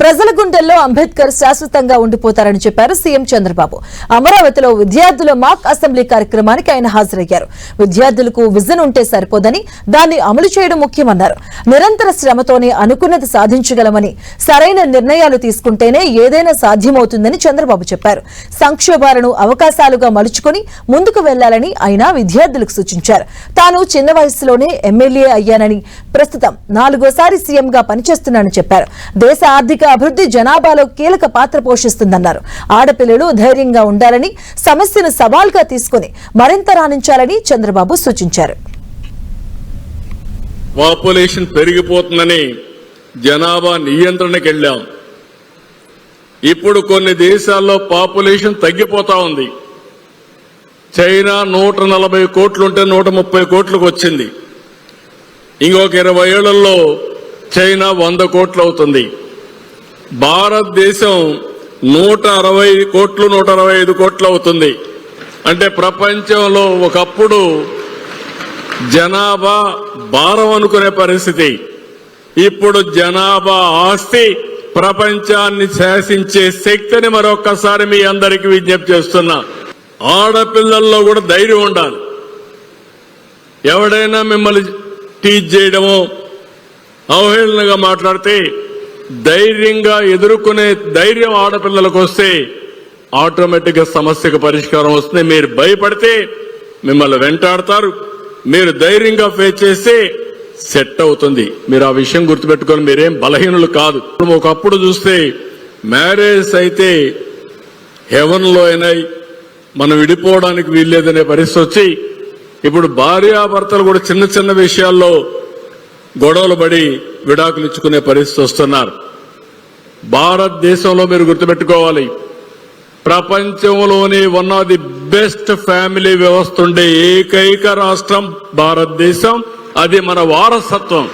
ప్రజల గుండెల్లో అంబేద్కర్ శాశ్వతంగా ఉండిపోతారని చెప్పారు సీఎం చంద్రబాబు. అమరావతిలో విద్యార్థుల మాక్ అసెంబ్లీ కార్యక్రమానికి ఆయన హాజరయ్యారు. విద్యార్థులకు విజన్ ఉంటే సరిపోదని దాన్ని అమలు చేయడం ముఖ్యమన్నారు. నిరంతర శ్రమతోనే అనుకున్నది సాధించగలమని సరైన నిర్ణయాలు తీసుకుంటేనే ఏదైనా సాధ్యమవుతుందని చంద్రబాబు చెప్పారు. సంక్షోభాలను అవకాశాలుగా మలుచుకుని ముందుకు వెళ్ళాలని ఆయన విద్యార్థులకు సూచించారు. తాను చిన్న వయసులోనే ఎమ్మెల్యే అయ్యానని ప్రస్తుతం నాలుగోసారి సీఎంగా పనిచేస్తున్నానని చెప్పారు. దేశ ఆర్థిక అభివృద్ధి జనాభాలో కీలక పాత్ర పోషిస్తుందన్నారు. ఆడపిల్లలు ధైర్యంగా ఉండాలని సమస్యను సవాల్గా తీసుకుని మరింత రాణించాలని చంద్రబాబు సూచించారు. పాపులేషన్ పెరిగిపోతుందని జనాభా నియంత్రణకి వెళ్ళాం. ఇప్పుడు కొన్ని దేశాల్లో పాపులేషన్ తగ్గిపోతా ఉంది. చైనా నూట నలభై కోట్లుంటే నూట ముప్పై కోట్లకు వచ్చింది. ఇంకొక ఇరవై ఏళ్ళలో చైనా వంద కోట్లు అవుతుంది. భారతదేశం నూట అరవై కోట్లు నూట అరవై ఐదు కోట్లు అవుతుంది. అంటే ప్రపంచంలో ఒకప్పుడు జనాభా భారం అనుకునే పరిస్థితి. ఇప్పుడు జనాభా ఆస్తి ప్రపంచాన్ని శాసించే శక్తిని మరొక్కసారి మీ అందరికీ విజ్ఞప్తి చేస్తున్నా. ఆడపిల్లల్లో కూడా ధైర్యం ఉండాలి. ఎవడైనా మిమ్మల్ని టీచ్ చేయడమో అవహేళనగా మాట్లాడితే ధైర్యంగా ఎదుర్కొనే ధైర్యం ఆడపిల్లలకు వస్తే ఆటోమేటిక్గా సమస్యకు పరిష్కారం వస్తుంది. మీరు భయపడితే మిమ్మల్ని వెంటాడతారు. మీరు ధైర్యంగా ఫేస్ చేస్తే సెట్ అవుతుంది. మీరు ఆ విషయం గుర్తుపెట్టుకొని మీరేం బలహీనులు కాదు. ఒకప్పుడు చూస్తే మ్యారేజ్ అయితే హెవెన్లో అయినాయి. మనం విడిపోవడానికి వీల్లేదనే పరిస్థితి వచ్చి ఇప్పుడు భార్యాభర్తలు కూడా చిన్న చిన్న విషయాల్లో గొడవలు పడి విడాకులు ఇచ్చుకునే పరిస్థితి వస్తున్నారు. భారతదేశంలో మీరు గుర్తుపెట్టుకోవాలి. ప్రపంచంలోనే one of the best family వ్యవస్థ ఉండే ఏకైక రాష్ట్రం భారతదేశం. అది మన వారసత్వం.